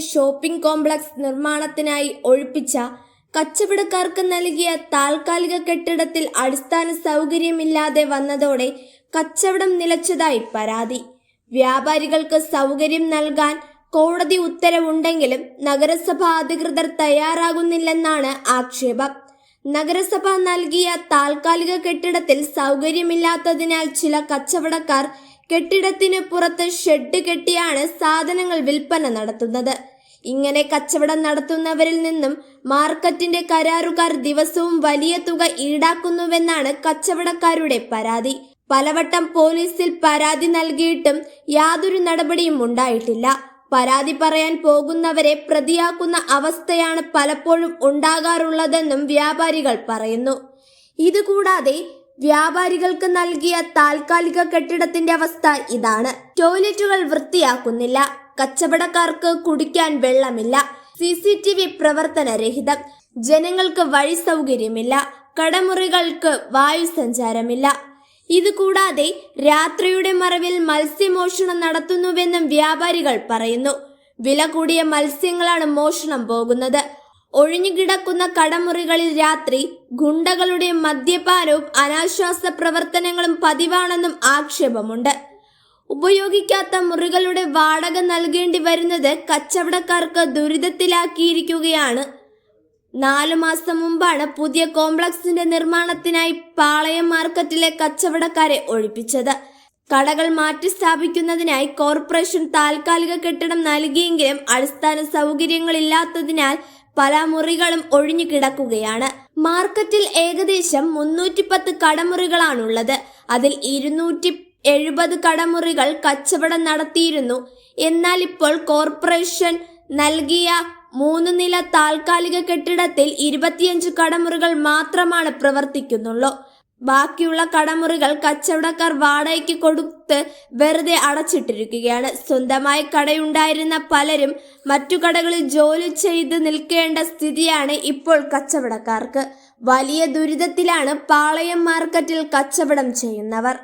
Shopping complex നിർമ്മാണത്തിനായി ഒഴിപ്പിച്ച കച്ചവടക്കാർക്ക് നൽകിയ താൽക്കാലിക കെട്ടിടത്തിൽ അടിസ്ഥാന സൗകര്യമില്ലാതെ വന്നതോടെ കച്ചവടം നിലച്ചതായി പരാതി. വ്യാപാരികൾക്ക് സൗകര്യം നൽകാൻ കോടതി ഉത്തരവുണ്ടെങ്കിലും നഗരസഭാ അധികൃതർ തയ്യാറാകുന്നില്ലെന്നാണ് ആക്ഷേപം. നഗരസഭ നൽകിയ താൽക്കാലിക കെട്ടിടത്തിൽ സൗകര്യമില്ലാത്തതിനാൽ ചില കച്ചവടക്കാർ കെട്ടിടത്തിന് പുറത്ത് ഷെഡ് കെട്ടിയാണ് സാധനങ്ങൾ വിൽപ്പന നടത്തുന്നത്. ഇങ്ങനെ കച്ചവടം നടത്തുന്നവരിൽ നിന്നും മാർക്കറ്റിന്റെ കരാറുകാർ ദിവസവും വലിയ തുക ഈടാക്കുന്നുവെന്നാണ് കച്ചവടക്കാരുടെ പരാതി. പലവട്ടം പോലീസിൽ പരാതി നൽകിയിട്ടും യാതൊരു നടപടിയും ഉണ്ടായിട്ടില്ല. പരാതി പറയാൻ പോകുന്നവരെ പ്രതിയാക്കുന്ന അവസ്ഥയാണ് പലപ്പോഴും ഉണ്ടാകാറുള്ളതെന്നും വ്യാപാരികൾ പറയുന്നു. ഇതുകൂടാതെ വ്യാപാരികൾക്ക് നൽകിയ താൽക്കാലിക കെട്ടിടത്തിന്റെ അവസ്ഥ ഇതാണ്. ടോയ്ലറ്റുകൾ വൃത്തിയാക്കുന്നില്ല. കച്ചവടക്കാർക്ക് കുടിക്കാൻ വെള്ളമില്ല. സി സി ടി വി പ്രവർത്തനരഹിതം. ജനങ്ങൾക്ക് വഴി സൗകര്യമില്ല കടമുറികൾക്ക് വായു സഞ്ചാരമില്ല ഇതുകൂടാതെ രാത്രിയുടെ മറവിൽ മത്സ്യമോഷണം നടത്തുന്നുവെന്നും വ്യാപാരികൾ പറയുന്നു. വില കൂടിയ മത്സ്യങ്ങളാണ് മോഷണം പോകുന്നത്. ഒഴിഞ്ഞുകിടക്കുന്ന കടമുറികളിൽ രാത്രി ഗുണ്ടകളുടെ മദ്യപാനവും അനാശ്വാസ പ്രവർത്തനങ്ങളും പതിവാണെന്നും ആക്ഷേപമുണ്ട്. ഉപയോഗിക്കാത്ത മുറികളുടെ വാടക നൽകേണ്ടി വരുന്നത് കച്ചവടക്കാർക്ക് ദുരിതത്തിലാക്കിയിരിക്കുകയാണ്. നാലു മാസം മുമ്പാണ് പുതിയ കോംപ്ലക്സിന്റെ നിർമ്മാണത്തിനായി പാളയം മാർക്കറ്റിലെ കച്ചവടക്കാരെ ഒഴിപ്പിച്ചത്. കടകൾ മാറ്റി സ്ഥാപിക്കുന്നതിനായി കോർപ്പറേഷൻ താൽക്കാലിക കെട്ടിടം നൽകിയെങ്കിലും അടിസ്ഥാന സൗകര്യങ്ങളില്ലാത്തതിനാൽ പല മുറികളും ഒഴിഞ്ഞു കിടക്കുകയാണ്. മാർക്കറ്റിൽ ഏകദേശം മുന്നൂറ്റി പത്ത് കടമുറികളാണുള്ളത്. അതിൽ ഇരുന്നൂറ്റി എഴുപത് കടമുറികൾ കച്ചവടം നടത്തിയിരുന്നു. എന്നാൽ ഇപ്പോൾ കോർപ്പറേഷൻ നൽകിയ മൂന്ന് നില താൽക്കാലിക കെട്ടിടത്തിൽ ഇരുപത്തിയഞ്ച് കടമുറികൾ മാത്രമാണ് പ്രവർത്തിക്കുന്നുള്ളൂ. ബാക്കിയുള്ള കടമുറികൾ കച്ചവടക്കാർ വാടകയ്ക്ക് കൊടുത്ത് വെറുതെ അടച്ചിട്ടിരിക്കുകയാണ്. സ്വന്തമായി കടയുണ്ടായിരുന്ന പലരും മറ്റു കടകളിൽ ജോലി ചെയ്ത് നിൽക്കേണ്ട സ്ഥിതിയാണ് ഇപ്പോൾ കച്ചവടക്കാർക്ക്. വലിയ ദുരിതത്തിലാണ് പാളയം മാർക്കറ്റിൽ കച്ചവടം ചെയ്യുന്നവർ.